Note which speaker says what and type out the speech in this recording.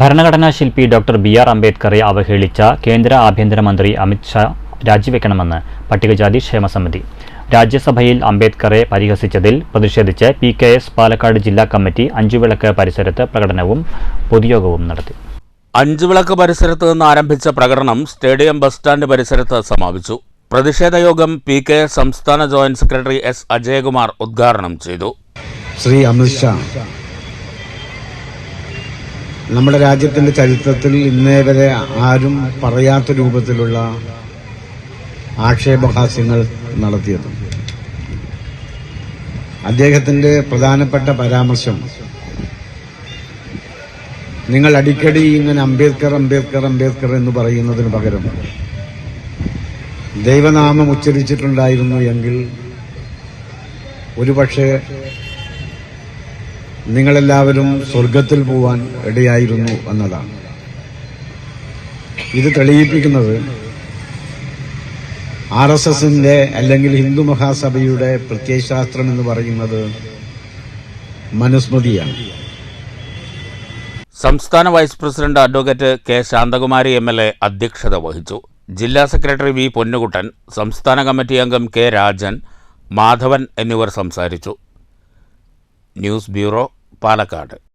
Speaker 1: ഭരണഘടനാ ശില്പി doctor B R അംബേദ്കറെ അവഹേളിച്ച കേന്ദ്ര ആഭ്യന്തരമന്ത്രി അമിത്ഷാ രാജിവെക്കണമെന്ന് പട്ടികജാതി ക്ഷേമസമിതി രാജ്യസഭയിൽ അംബേദ്കറെ പരിഹസിച്ചതിൽ പ്രതിഷേധിച്ച് പി കെ എസ് പാലക്കാട് ജില്ലാ കമ്മിറ്റി അഞ്ചുവിളക്ക് പരിസരത്ത് പ്രകടനവും പൊതുയോഗവും നടത്തി.
Speaker 2: അഞ്ചുവിളക്ക് പരിസരത്ത് നിന്ന് ആരംഭിച്ച പ്രകടനം സ്റ്റേഡിയം ബസ് സ്റ്റാൻഡ് പരിസരത്ത് സമാപിച്ചു. പ്രതിഷേധ യോഗം പി കെ എസ് സംസ്ഥാന ജോയിന്റ് സെക്രട്ടറി എസ് അജയകുമാർ ഉദ്ഘാടനം ചെയ്തു.
Speaker 3: ശ്രീ അമിത്ഷാ നമ്മുടെ രാജ്യത്തിന്റെ ചരിത്രത്തിൽ ഇന്നേ വരെ ആരും പറയാത്ത രൂപത്തിലുള്ള ആക്ഷേപഹാസ്യങ്ങൾ നടത്തിയത്. അദ്ദേഹത്തിന്റെ പ്രധാനപ്പെട്ട പരാമർശം നിങ്ങൾ അടിക്കടി ഇങ്ങനെ അംബേദ്കർ അംബേദ്കർ അംബേദ്കർ എന്ന് പറയുന്നതിന് പകരം ദൈവനാമം ഉച്ചരിച്ചിട്ടുണ്ടായിരുന്നു എങ്കിൽ ഒരുപക്ഷെ നിങ്ങളെല്ലാവരും സ്വർഗത്തിൽ പോവാൻ ഇടയായിരുന്നു എന്നതാണ്. ഇത് തെളിയിപ്പിക്കുന്നത് ആർ എസ് എസിന്റെ അല്ലെങ്കിൽ ഹിന്ദു മഹാസഭയുടെ പ്രത്യയശാസ്ത്രം എന്ന് പറയുന്നത് മനുസ്മൃതിയാണ്.
Speaker 2: സംസ്ഥാന vice president advocate K Santhakumari M L A അധ്യക്ഷത വഹിച്ചു. ജില്ലാ സെക്രട്ടറി വി പൊന്നുകുട്ടൻ സംസ്ഥാന കമ്മിറ്റി അംഗം കെ രാജൻ മാധവൻ എന്നിവർ സംസാരിച്ചു. News bureau Palakkad.